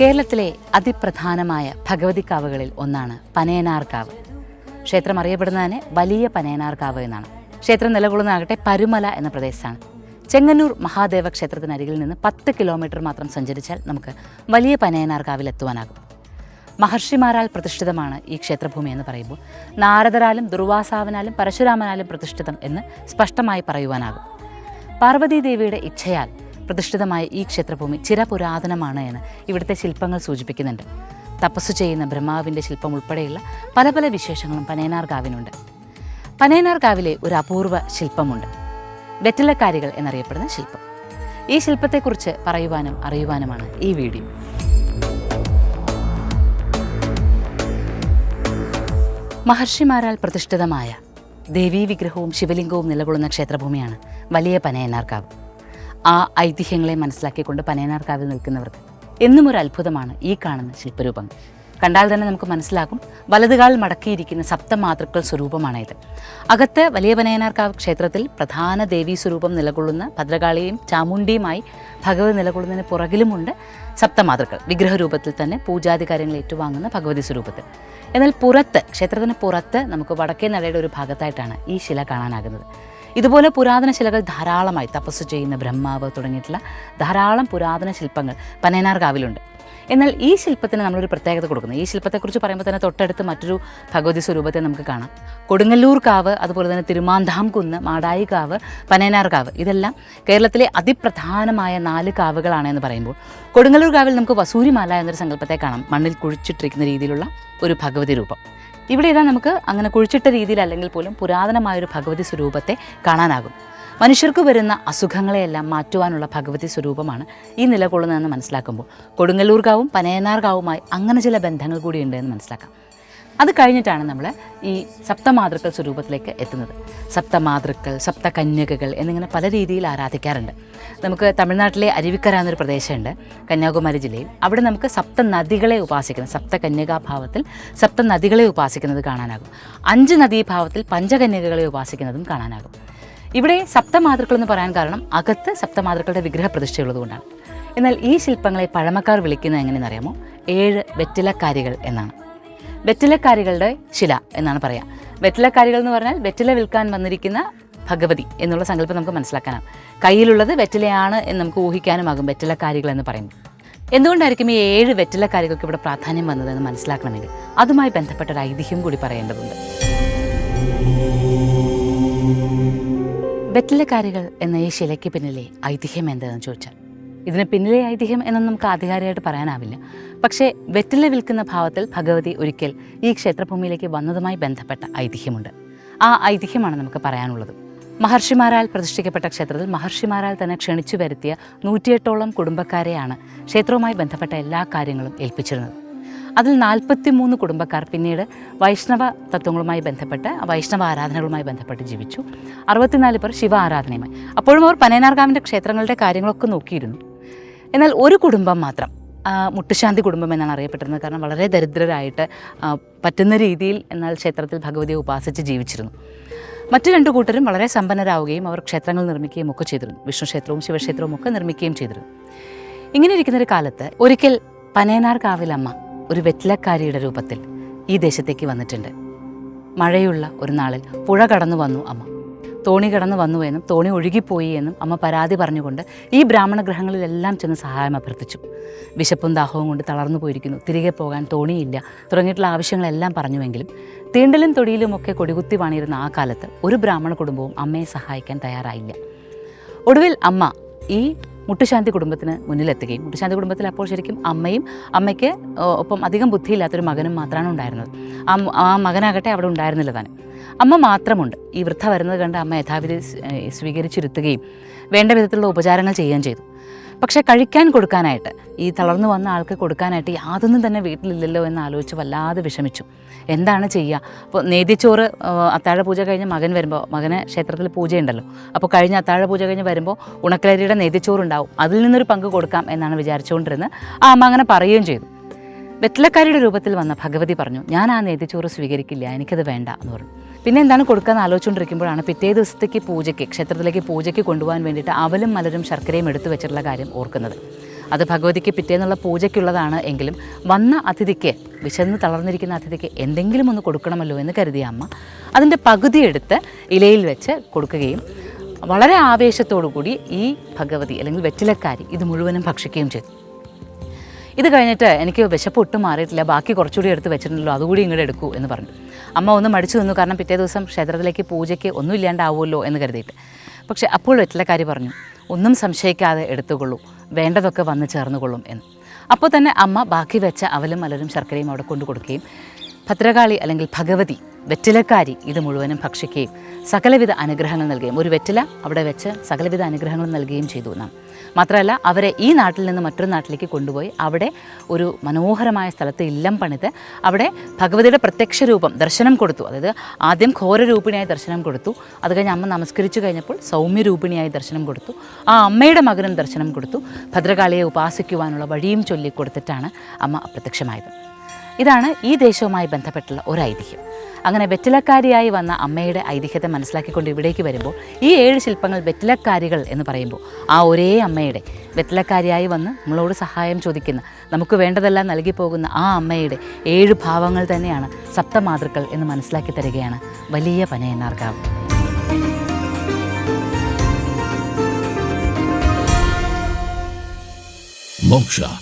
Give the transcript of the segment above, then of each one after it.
കേരളത്തിലെ അതിപ്രധാനമായ ഭഗവതിക്കാവുകളിൽ ഒന്നാണ് പനയനാർക്കാവ് ക്ഷേത്രം അറിയപ്പെടുന്നതിന് വലിയ പനയനാർക്കാവ് എന്നാണ്. ക്ഷേത്രം നിലകൊള്ളുന്നതാകട്ടെ പരുമല എന്ന പ്രദേശമാണ് ചെങ്ങന്നൂർ മഹാദേവ ക്ഷേത്രത്തിനരികിൽ നിന്ന് പത്ത് കിലോമീറ്റർ മാത്രം സഞ്ചരിച്ചാൽ നമുക്ക് വലിയ പനയനാർക്കാവിൽ എത്തുവാനാകും. മഹർഷിമാരാൽ പ്രതിഷ്ഠിതമാണ് ഈ ക്ഷേത്രഭൂമി എന്ന് പറയുമ്പോൾ നാരദരാലും ദുർവാസാവനാലും പരശുരാമനാലും പ്രതിഷ്ഠിതം എന്ന് സ്പഷ്ടമായി പറയുവാനാകും. പാർവതീദേവിയുടെ ഇച്ഛയാൽ പ്രതിഷ്ഠിതമായ ഈ ക്ഷേത്രഭൂമി ചിരപുരാതനമാണ് എന്ന് ഇവിടുത്തെ ശില്പങ്ങൾ സൂചിപ്പിക്കുന്നുണ്ട്. തപസ്സു ചെയ്യുന്ന ബ്രഹ്മാവിന്റെ ശില്പം ഉൾപ്പെടെയുള്ള പല പല വിശേഷങ്ങളും പനയനാർ കാവിനുണ്ട്. പനയനാർ കാവിലെ ഒരു അപൂർവ ശില്പമുണ്ട്. വെറ്റിലക്കാരികൾ എന്നറിയപ്പെടുന്ന ശില്പം. ഈ ശില്പത്തെക്കുറിച്ച് പറയുവാനും അറിയുവാനുമാണ് ഈ വീഡിയോ. മഹർഷിമാരാൽ പ്രതിഷ്ഠിതമായ ദേവീ വിഗ്രഹവും ശിവലിംഗവും നിലകൊള്ളുന്ന ക്ഷേത്രഭൂമിയാണ് വലിയ പനയനാർക്കാവ് ആ ഐതിഹ്യങ്ങളെ മനസ്സിലാക്കിക്കൊണ്ട് പനയനാർക്കാവിൽ നിൽക്കുന്നവർക്ക് എന്നും ഒരു അത്ഭുതമാണ് ഈ കാണുന്ന ശില്പരൂപങ്ങൾ കണ്ടാൽ തന്നെ നമുക്ക് മനസ്സിലാകും വലതുകാൽ മടക്കിയിരിക്കുന്ന സപ്തമാതൃക്കൾ സ്വരൂപമാണ് ഇത് അകത്ത് വലിയ പനയനാർക്കാവ് ക്ഷേത്രത്തിൽ പ്രധാന ദേവീ സ്വരൂപം നിലകൊള്ളുന്ന ഭദ്രകാളിയും ചാമുണ്ടിയുമായി ഭഗവതി നിലകൊള്ളുന്നതിന് പുറകിലുമുണ്ട് സപ്തമാതൃക്കൾ. വിഗ്രഹരൂപത്തിൽ തന്നെ പൂജാതി കാര്യങ്ങൾ ഏറ്റുവാങ്ങുന്ന ഭഗവതി സ്വരൂപത്തിൽ. എന്നാൽ പുറത്ത് ക്ഷേത്രത്തിന് പുറത്ത് നമുക്ക് വടക്കേ നടയുടെ ഒരു ഭാഗത്തായിട്ടാണ് ഈ ശില കാണാനാകുന്നത്. ഇതുപോലെ പുരാതന ശിലകൾ ധാരാളമായി തപസ് ചെയ്യുന്ന ബ്രഹ്മാവ് തുടങ്ങിയിട്ടുള്ള ധാരാളം പുരാതന ശില്പങ്ങൾ പനേനാർ കാവിലുണ്ട്. എന്നാൽ ഈ ശില്പത്തിന് നമ്മളൊരു പ്രത്യേകത കൊടുക്കുന്നു. ഈ ശില്പത്തെക്കുറിച്ച് പറയുമ്പോൾ തന്നെ തൊട്ടടുത്ത് മറ്റൊരു ഭഗവതി സ്വരൂപത്തെ നമുക്ക് കാണാം. കൊടുങ്ങല്ലൂർ കാവ് അതുപോലെ തന്നെ തിരുമാന്താം കുന്ന് മാടായി കാവ് പനയനാർ കാവ് ഇതെല്ലാം കേരളത്തിലെ അതിപ്രധാനമായ നാല് കാവുകളാണ് എന്ന് പറയുമ്പോൾ കൊടുങ്ങല്ലൂർ കാവിൽ നമുക്ക് വസൂരിമാല എന്നൊരു സങ്കല്പത്തെ കാണാം. മണ്ണിൽ കുഴിച്ചിട്ടിരിക്കുന്ന രീതിയിലുള്ള ഒരു ഭഗവതി രൂപം. ഇവിടെ ഇതാ നമുക്ക് അങ്ങനെ കുഴിച്ചിട്ട രീതിയിൽ അല്ലെങ്കിൽ പോലും പുരാതനമായൊരു ഭഗവതി സ്വരൂപത്തെ കാണാനാകും. മനുഷ്യർക്ക് വരുന്ന അസുഖങ്ങളെയെല്ലാം മാറ്റുവാനുള്ള ഭഗവതി സ്വരൂപമാണ് ഈ നിലകൊള്ളുന്നതെന്ന് മനസ്സിലാക്കുമ്പോൾ കൊടുങ്ങല്ലൂർകാവും പനയനാർകാവുമായി അങ്ങനെ ചില ബന്ധങ്ങൾ കൂടിയുണ്ട് എന്ന് മനസ്സിലാക്കാം. അത് കഴിഞ്ഞിട്ടാണ് നമ്മൾ ഈ സപ്തമാതൃക്കൾ സ്വരൂപത്തിലേക്ക് എത്തുന്നത്. സപ്തമാതൃക്കൾ സപ്തകന്യകകൾ എന്നിങ്ങനെ പല രീതിയിൽ ആരാധിക്കാറുണ്ട്. നമുക്ക് തമിഴ്നാട്ടിലെ അരുവിക്കര എന്നൊരു പ്രദേശമുണ്ട് കന്യാകുമാരി ജില്ലയിൽ. അവിടെ നമുക്ക് സപ്ത നദികളെ ഉപാസിക്കുന്നത് സപ്തകന്യകാഭാവത്തിൽ സപ്ത നദികളെ ഉപാസിക്കുന്നത് കാണാനാകും. അഞ്ച് നദീഭാവത്തിൽ പഞ്ചകന്യകകളെ ഉപാസിക്കുന്നതും കാണാനാകും. ഇവിടെ സപ്തമാതൃക്കൾ എന്ന് പറയാൻ കാരണം അകത്ത് സപ്തമാതൃക്കളുടെ വിഗ്രഹ പ്രതിഷ്ഠയുള്ളതുകൊണ്ടാണ് എന്നാൽ ഈ ശില്പങ്ങളെ പഴമക്കാർ വിളിക്കുന്നത് എങ്ങനെയെന്നറിയാമോ? ഏഴ് വെറ്റിലക്കാരികൾ എന്നാണ്. വെറ്റിലക്കാരികളുടെ ശില എന്നാണ് പറയുക വെറ്റിലക്കാരികൾ എന്ന് പറഞ്ഞാൽ വെറ്റില വിൽക്കാൻ വന്നിരിക്കുന്ന ഭഗവതി എന്നുള്ള സങ്കല്പം നമുക്ക് മനസ്സിലാക്കാനാണ്. കയ്യിലുള്ളത് വെറ്റിലയാണ് എന്ന് നമുക്ക് ഊഹിക്കാനുമാകും വെറ്റിലക്കാരികൾ എന്ന് പറയുന്നത്. എന്തുകൊണ്ടായിരിക്കും ഈ ഏഴ് വെറ്റിലക്കാരികൾക്ക് ഇവിടെ പ്രാധാന്യം വന്നതെന്ന് മനസ്സിലാക്കണമെങ്കിൽ? അതുമായി ബന്ധപ്പെട്ട ഒരു ഐതിഹ്യം കൂടി പറയേണ്ടതുണ്ട്. വെറ്റിലക്കാരികൾ എന്ന ഈ ശിലയ്ക്ക് പിന്നിലെ ഐതിഹ്യം എന്താണെന്ന് ചോദിച്ചാൽ ഇതിന് പിന്നിലെ ഐതിഹ്യം എന്നൊന്നും നമുക്ക് ആധികാരികമായിട്ട് പറയാനാവില്ല. പക്ഷേ വെറ്റില വിൽക്കുന്ന ഭാവത്തിൽ ഭഗവതി ഒരിക്കൽ ഈ ക്ഷേത്രഭൂമിയിലേക്ക് വന്നതുമായി ബന്ധപ്പെട്ട ഐതിഹ്യമുണ്ട്. ആ ഐതിഹ്യമാണ് നമുക്ക് പറയാനുള്ളത്. മഹർഷിമാരാൽ പ്രതിഷ്ഠിക്കപ്പെട്ട ക്ഷേത്രത്തിൽ മഹർഷിമാരാൽ തന്നെ ക്ഷണിച്ചു വരുത്തിയ നൂറ്റിയെട്ടോളം കുടുംബക്കാരെയാണ് ക്ഷേത്രവുമായി ബന്ധപ്പെട്ട എല്ലാ കാര്യങ്ങളും ഏൽപ്പിച്ചിരുന്നത്. അതിൽ നാൽപ്പത്തി മൂന്ന് കുടുംബക്കാർ പിന്നീട് വൈഷ്ണവ തത്വങ്ങളുമായി ബന്ധപ്പെട്ട് വൈഷ്ണവ ആരാധനകളുമായി ബന്ധപ്പെട്ട് ജീവിച്ചു. അറുപത്തിനാല് പേർ ശിവ ആരാധനയുമായി. അപ്പോഴും അവർ പനയനാർകാവിന്റെ ക്ഷേത്രങ്ങളുടെ കാര്യങ്ങളൊക്കെ നോക്കിയിരുന്നു. എന്നാൽ ഒരു കുടുംബം മാത്രം മുട്ടുശാന്തി കുടുംബം എന്നാണ് അറിയപ്പെട്ടിരുന്നത്. കാരണം വളരെ ദരിദ്രരായിട്ട് പറ്റുന്ന രീതിയിൽ എന്നാൽ ക്ഷേത്രത്തിൽ ഭഗവതിയെ ഉപാസിച്ച് ജീവിച്ചിരുന്നു. മറ്റു രണ്ടു കൂട്ടരും വളരെ സമ്പന്നരാവുകയും അവർ ക്ഷേത്രങ്ങൾ നിർമ്മിക്കുകയും ഒക്കെ ചെയ്തിരുന്നു. വിഷ്ണു ക്ഷേത്രവും ശിവക്ഷേത്രവും ഒക്കെ നിർമ്മിക്കുകയും ചെയ്തിരുന്നു. ഇങ്ങനെ ഇരിക്കുന്ന ഒരു കാലത്ത് ഒരിക്കൽ പനയനാർ കാവിലമ്മ ഒരു വെറ്റിലക്കാരിയുടെ രൂപത്തിൽ ഈ ദേശത്തേക്ക് വന്നിട്ടുണ്ട്. മഴയുള്ള ഒരു നാളിൽ പുഴ കടന്നു വന്നു അമ്മ. തോണി കടന്നു വന്നു എന്നും തോണി ഒഴുകിപ്പോയി എന്നും അമ്മ പരാതി പറഞ്ഞുകൊണ്ട് ഈ ബ്രാഹ്മണ ഗ്രഹങ്ങളിലെല്ലാം ചെന്ന് സഹായം അഭ്യർത്ഥിച്ചു. വിശപ്പും ദാഹവും കൊണ്ട് തളർന്നു പോയിരിക്കുന്നു. തിരികെ പോകാൻ തോണിയില്ല. തുടങ്ങിയിട്ടുള്ള ആവശ്യങ്ങളെല്ലാം പറഞ്ഞുവെങ്കിലും തീണ്ടലും തൊടിയിലുമൊക്കെ കൊടികുത്തി വാണിരുന്ന ആ കാലത്ത് ഒരു ബ്രാഹ്മണ കുടുംബവും അമ്മയെ സഹായിക്കാൻ തയ്യാറായില്ല. ഒടുവിൽ അമ്മ ഈ മുട്ടുശാന്തി കുടുംബത്തിന് മുന്നിലെത്തുകയും മുട്ടുശാന്തി കുടുംബത്തിൽ അപ്പോൾ ശരിക്കും അമ്മയും അമ്മയ്ക്ക് ഒപ്പം അധികം ബുദ്ധിയില്ലാത്തൊരു മകനും മാത്രമാണ് ഉണ്ടായിരുന്നത്. ആ ആ മകനാകട്ടെ അവിടെ ഉണ്ടായിരുന്നില്ല താനും അമ്മ മാത്രമുണ്ട്. ഈ വൃദ്ധ വരുന്നത് കണ്ട് അമ്മ യഥാവിധി സ്വീകരിച്ചിരുത്തുകയും വേണ്ട വിധത്തിലുള്ള ഉപചാരങ്ങൾ ചെയ്യുകയും ചെയ്തു. പക്ഷേ കഴിക്കാൻ കൊടുക്കാനായിട്ട് ഈ തളർന്നു വന്ന ആൾക്ക് കൊടുക്കാനായിട്ട് യാതൊന്നും തന്നെ വീട്ടിലില്ലല്ലോ എന്ന് ആലോചിച്ച് വല്ലാതെ വിഷമിച്ചു. എന്താണ് ചെയ്യുക അപ്പോൾ നേദ്യച്ചോറ് ആ, അത്താഴ പൂജ കഴിഞ്ഞ് മകൻ വരുമ്പോൾ മകന് ക്ഷേത്രത്തിൽ പൂജയുണ്ടല്ലോ. അപ്പോൾ കഴിഞ്ഞ് അത്താഴ പൂജ കഴിഞ്ഞ് വരുമ്പോൾ ഉണക്കലരിയുടെ ഉണ്ടാവും അതിൽ നിന്നൊരു പങ്ക് കൊടുക്കാം എന്നാണ് വിചാരിച്ചുകൊണ്ടിരുന്നത്. ആ അമ്മ അങ്ങനെ പറയുകയും ചെയ്തു. വെറ്റിലക്കാരിയുടെ രൂപത്തിൽ വന്ന ഭഗവതി പറഞ്ഞു ഞാൻ ആ നേതിച്ചോറ് സ്വീകരിക്കില്ല എനിക്കത് വേണ്ട എന്ന് പറഞ്ഞു. പിന്നെ എന്താണ് കൊടുക്കാന്ന് ആലോചിച്ചുകൊണ്ടിരിക്കുമ്പോഴാണ് പിറ്റേ ദിവസത്തേക്ക് പൂജയ്ക്ക് ക്ഷേത്രത്തിലേക്ക് പൂജയ്ക്ക് കൊണ്ടുപോകാൻ വേണ്ടിയിട്ട് അവലും മലരും ശർക്കരയും എടുത്തു വെച്ചിട്ടുള്ള കാര്യം ഓർക്കുന്നത്. അത് ഭഗവതിക്ക് പിറ്റേന്നുള്ള പൂജയ്ക്കുള്ളതാണ് എങ്കിലും വന്ന അതിഥിക്ക് വിശന്ന് തളർന്നിരിക്കുന്ന അതിഥിക്ക് എന്തെങ്കിലും ഒന്ന് കൊടുക്കണമല്ലോ എന്ന് കരുതിയ അമ്മ അതിന്റെ പകുതി എടുത്ത് ഇലയിൽ വെച്ച് കൊടുക്കുകയും വളരെ ആവേശത്തോടു കൂടി ഈ ഭഗവതി അല്ലെങ്കിൽ വെറ്റിലക്കാരി ഇത് മുഴുവനും ഭക്ഷിക്കുകയും ചെയ്തു. ഇത് കഴിഞ്ഞിട്ട് എനിക്ക് വിശപ്പ് ഒട്ടും മാറിയിട്ടില്ല. ബാക്കി കുറച്ചുകൂടി എടുത്ത് വെച്ചിട്ടുണ്ടല്ലോ. അതുകൂടി ഇങ്ങോട്ട് എടുക്കൂ എന്ന് പറഞ്ഞു അമ്മ ഒന്ന് മടിച്ചു നിന്നു. കാരണം പിറ്റേ ദിവസം ക്ഷേത്രത്തിലേക്ക് പൂജയ്ക്ക് ഒന്നും ഇല്ലാണ്ടാവുമല്ലോ എന്ന് കരുതിയിട്ട്. പക്ഷെ അപ്പോൾ വെറ്റിലക്കാരി പറഞ്ഞു ഒന്നും സംശയിക്കാതെ എടുത്തുകൊള്ളൂ. വേണ്ടതൊക്കെ വന്ന് ചേർന്നുകൊള്ളും എന്ന്. അപ്പോൾ തന്നെ അമ്മ ബാക്കി വെച്ച അവലും മലരും ശർക്കരയും അവിടെ കൊണ്ടു കൊടുക്കുകയും ഭദ്രകാളി അല്ലെങ്കിൽ ഭഗവതി വെറ്റിലക്കാരി ഇത് മുഴുവനും ഭക്ഷിക്കുകയും സകലവിധ അനുഗ്രഹങ്ങൾ നൽകുകയും ഒരു വെറ്റില അവിടെ വെച്ച് സകലവിധ അനുഗ്രഹങ്ങൾ നൽകുകയും ചെയ്തു നാം. മാത്രമല്ല അവരെ ഈ നാട്ടിൽ നിന്ന് മറ്റൊരു നാട്ടിലേക്ക് കൊണ്ടുപോയി അവിടെ ഒരു മനോഹരമായ സ്ഥലത്ത് ഇല്ലം പണിത് അവിടെ ഭഗവതിയുടെ പ്രത്യക്ഷ രൂപം ദർശനം കൊടുത്തു. അതായത് ആദ്യം ഘോരരൂപിണിയായി ദർശനം കൊടുത്തു. അത് കഴിഞ്ഞ് അമ്മ നമസ്കരിച്ചു കഴിഞ്ഞപ്പോൾ സൗമ്യരൂപിണിയായി ദർശനം കൊടുത്തു. ആ അമ്മയുടെ മകനും ദർശനം കൊടുത്തു. ഭദ്രകാളിയെ ഉപാസിക്കുവാനുള്ള വഴിയും ചൊല്ലിക്കൊടുത്തിട്ടാണ് അമ്മ അപ്രത്യക്ഷമായത്. ഇതാണ് ഈ ദേശവുമായി ബന്ധപ്പെട്ടുള്ള ഒരു ഐതിഹ്യം അങ്ങനെ വെറ്റിലക്കാരിയായി വന്ന അമ്മയുടെ ഐതിഹ്യത്തെ മനസ്സിലാക്കിക്കൊണ്ട് ഇവിടേക്ക് വരുമ്പോൾ ഈ ഏഴ് ശില്പങ്ങൾ വെറ്റിലക്കാരികൾ എന്ന് പറയുമ്പോൾ ആ ഒരേ അമ്മയുടെ വെറ്റിലക്കാരിയായി വന്ന് നമ്മളോട് സഹായം ചോദിക്കുന്ന നമുക്ക് വേണ്ടതെല്ലാം നൽകി പോകുന്ന ആ അമ്മയുടെ ഏഴ് ഭാവങ്ങൾ തന്നെയാണ് സപ്തമാതൃക്കൾ എന്ന് മനസ്സിലാക്കി തരികയാണ് വലിയ Panayannarkavu Moksha,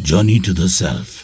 Journey to the Self.